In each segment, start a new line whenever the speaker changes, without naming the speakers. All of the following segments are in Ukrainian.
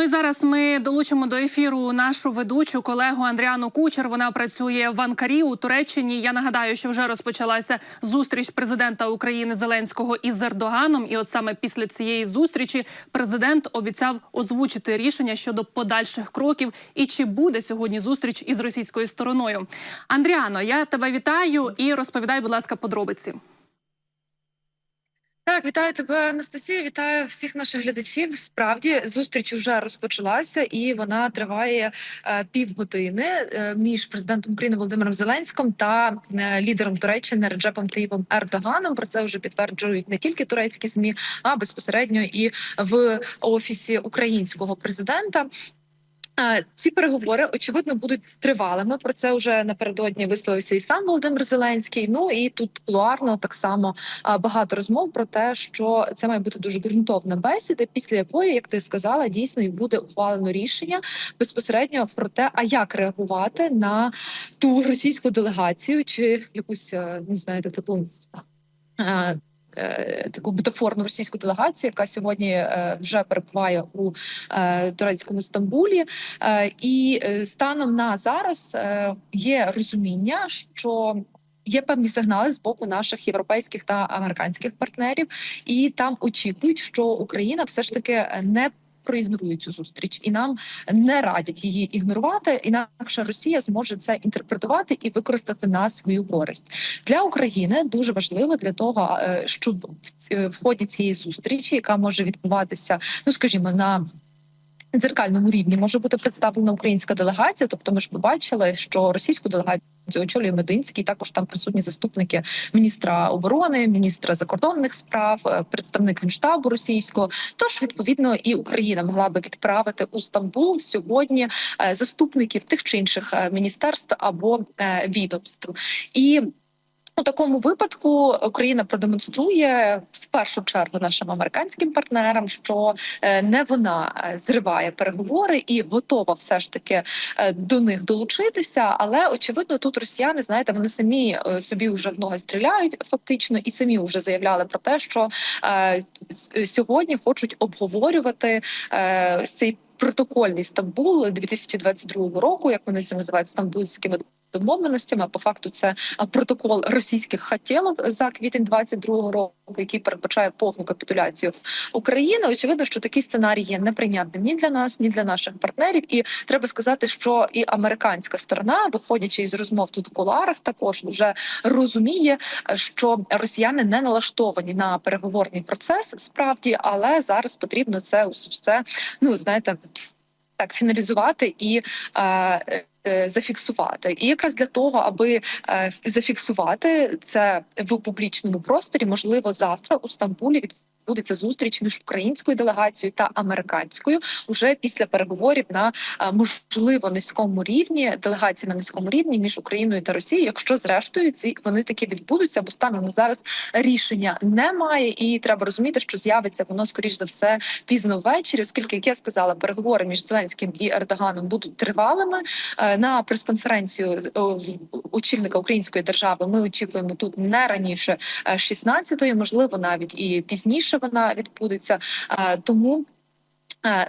Ну і зараз ми долучимо до ефіру нашу ведучу колегу Андріану Кучер. Вона працює в Анкарі у Туреччині. Я нагадаю, що вже розпочалася зустріч президента України Зеленського із Ердоганом. І от саме після цієї зустрічі президент обіцяв озвучити рішення щодо подальших кроків і чи буде сьогодні зустріч із російською стороною. Андріано, я тебе вітаю і розповідай, будь ласка, подробиці.
Так, вітаю тебе, Анастасія. Вітаю всіх наших глядачів. Справді зустріч вже розпочалася, і вона триває е, півгодини е, між президентом України Володимиром Зеленським та е, лідером Туреччини Реджепом Таїпом Ердоганом. Про це вже підтверджують не тільки турецькі змі, а безпосередньо і в офісі українського президента. Е, Ці переговори очевидно будуть тривалими. Про це вже напередодні висловився і сам Володимир Зеленський. Ну і тут кулуарно так само е, багато розмов про те, що це має бути дуже ґрунтовна бесіда, після якої, як ти сказала, дійсно і буде ухвалено рішення безпосередньо про те, а як реагувати на ту російську делегацію чи якусь е, ну знаєте, таку. Е, Таку бутафорну російську делегацію, яка сьогодні е, вже перебуває у е, турецькому Стамбулі, і станом на зараз є розуміння, що Є певні сигнали з боку наших європейських та американських партнерів, і там очікують, що Україна все ж таки не проігнорує цю зустріч, і нам не радять її ігнорувати. Інакше Росія зможе це інтерпретувати і використати на свою користь для України. Дуже важливо для того, е, щоб е, в ході цієї зустрічі, яка може відбуватися, ну скажімо, на дзеркальному рівні може бути представлена українська делегація. Тобто, ми ж побачили, що російську делегацію очолює Мединський. Також там присутні заступники міністра оборони, міністра закордонних справ, е, представник генштабу російського. Тож відповідно і Україна могла би відправити у Стамбул сьогодні е, заступників тих чи інших е, міністерств або відомств і. У такому випадку Україна продемонструє в першу чергу нашим американським партнерам, що е, не вона е, зриває переговори і готова все ж таки е, до них долучитися. Але очевидно, тут росіяни знаєте, вони самі собі вже в ноги стріляють, фактично, і самі вже заявляли про те, що сьогодні хочуть обговорювати цей протокольний Стамбул 2022 року, як вони це називають стамбульськими домовленостями. По факту це протокол російських хотілок за квітень 22 року, який передбачає повну капітуляцію України. Очевидно, що такий сценарій є неприйнятним ні для нас, ні для наших партнерів. І треба сказати, що і американська сторона, виходячи із розмов тут в куларах, також вже розуміє, е, що росіяни не налаштовані на переговорний процес справді, але зараз потрібно це все, ну знаєте. Так, фіналізувати і е, е, зафіксувати, і якраз для того, аби е, зафіксувати це в публічному просторі, можливо, завтра у Стамбулі відбудеться зустріч між українською делегацією та американською уже після переговорів на е, можливо низькому рівні делегації на низькому рівні між Україною та Росією, якщо зрештою ці вони таки відбудуться, бо станом на зараз рішення немає, і треба розуміти, що з'явиться воно скоріш за все пізно ввечері, оскільки як я сказала, переговори між Зеленським і Ердоганом будуть тривалими. Е, На прес-конференцію очільника української держави ми очікуємо тут не раніше е, 16-ї, можливо, навіть і пізніше вона відбудеться. Тому.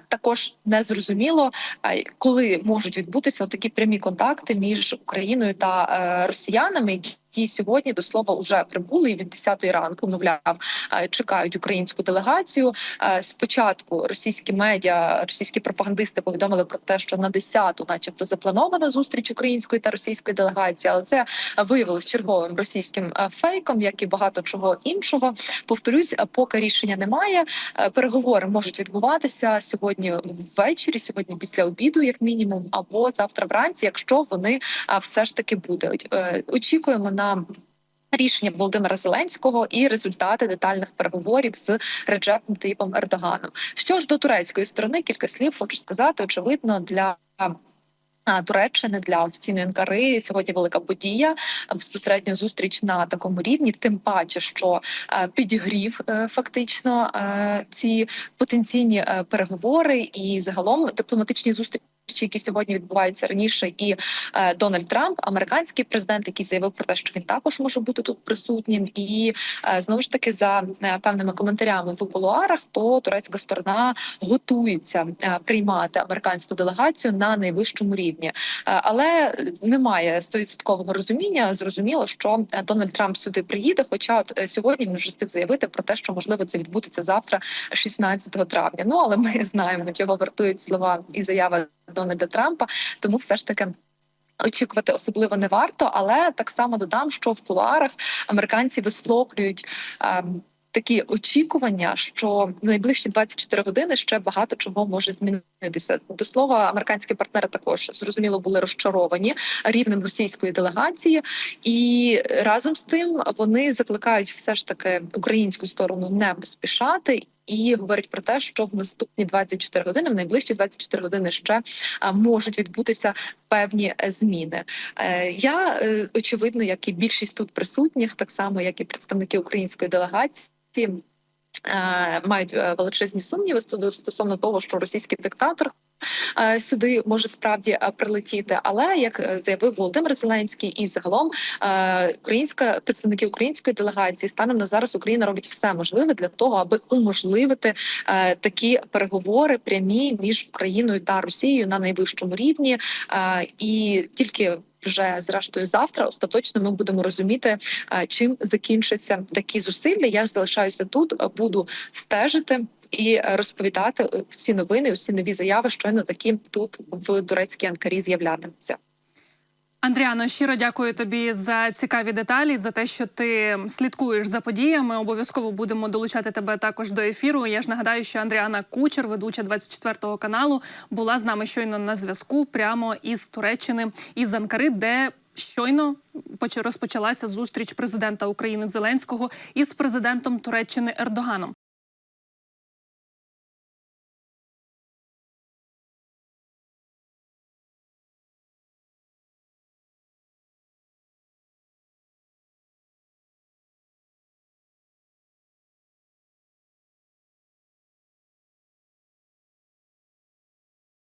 Також не зрозуміло, е, коли можуть відбутися такі прямі контакти між Україною та е, росіянами, які сьогодні до слова вже прибули від 10-ї ранку, мовляв, е, чекають українську делегацію. Е, Спочатку російські медіа, російські пропагандисти повідомили про те, що на 10-ту, начебто, запланована зустріч української та російської делегації, але це виявилось черговим російським е, фейком, як і багато чого іншого. Повторюсь, поки рішення немає. Переговори можуть відбуватися сьогодні ввечері, сьогодні після обіду, як мінімум, або завтра вранці, якщо вони все ж таки будуть. Очікуємо на. Рішення Володимира Зеленського і результати детальних переговорів з Реджепом Таїпом Ердоганом. Що ж до турецької сторони, кілька слів хочу сказати. Очевидно, для Туреччини для офіційної Анкари сьогодні велика подія. а, Безпосередньо зустріч на такому рівні. Тим паче, що е, підігрів е, фактично е, ці потенційні е, переговори і загалом дипломатичні зустрічі які сьогодні відбуваються раніше, і е, Дональд Трамп, американський президент, який заявив про те, що він також може бути тут присутнім, і е, знову ж таки за е, певними коментарями в кулуарах, то турецька сторона готується е, приймати американську делегацію на найвищому рівні, Е, але немає стовідсоткового розуміння. Зрозуміло, що е, Дональд Трамп сюди приїде. Хоча от е, сьогодні він вже встиг заявити про те, що можливо це відбудеться завтра, 16 травня. Ну але ми знаємо, чого вартують слова і заява Дональда Трампа, тому все ж таки. Очікувати особливо не варто, але так само додам, що в кулуарах американці висловлюють ем, такі очікування, що в найближчі 24 години ще багато чого може змінитися. До слова, американські партнери також зрозуміло були розчаровані рівнем російської делегації, і разом з тим вони закликають все ж таки українську сторону не поспішати. І говорить про те, що в наступні 24 години, в найближчі 24 години ще можуть відбутися певні е, зміни. Е, Я е, очевидно, як і більшість тут присутніх, так само як і представники української делегації. Е, Мають е, величезні сумніви стосовно- того, що російський диктатор е, сюди може справді прилетіти. Але як заявив Володимир Зеленський, і загалом українська представники української делегації станом на зараз Україна робить все можливе для того, аби уможливити такі переговори прямі між Україною та Росією на найвищому рівні. І тільки вже зрештою завтра остаточно ми будемо розуміти, е, чим закінчаться такі зусилля. Я залишаюся тут, е, буду стежити. І розповідати е, всі новини, всі нові заяви, щойно такі тут в турецькій Анкарі з'являтимуться.
Андріано, щиро дякую тобі за цікаві деталі, за те, що ти слідкуєш за подіями. Обов'язково будемо долучати тебе також до ефіру. Я ж нагадаю, що Андріана Кучер, ведуча 24 каналу, була з нами щойно на зв'язку прямо із Туреччини із Анкари, де щойно поч- розпочалася зустріч президента України Зеленського із президентом Туреччини Ердоганом.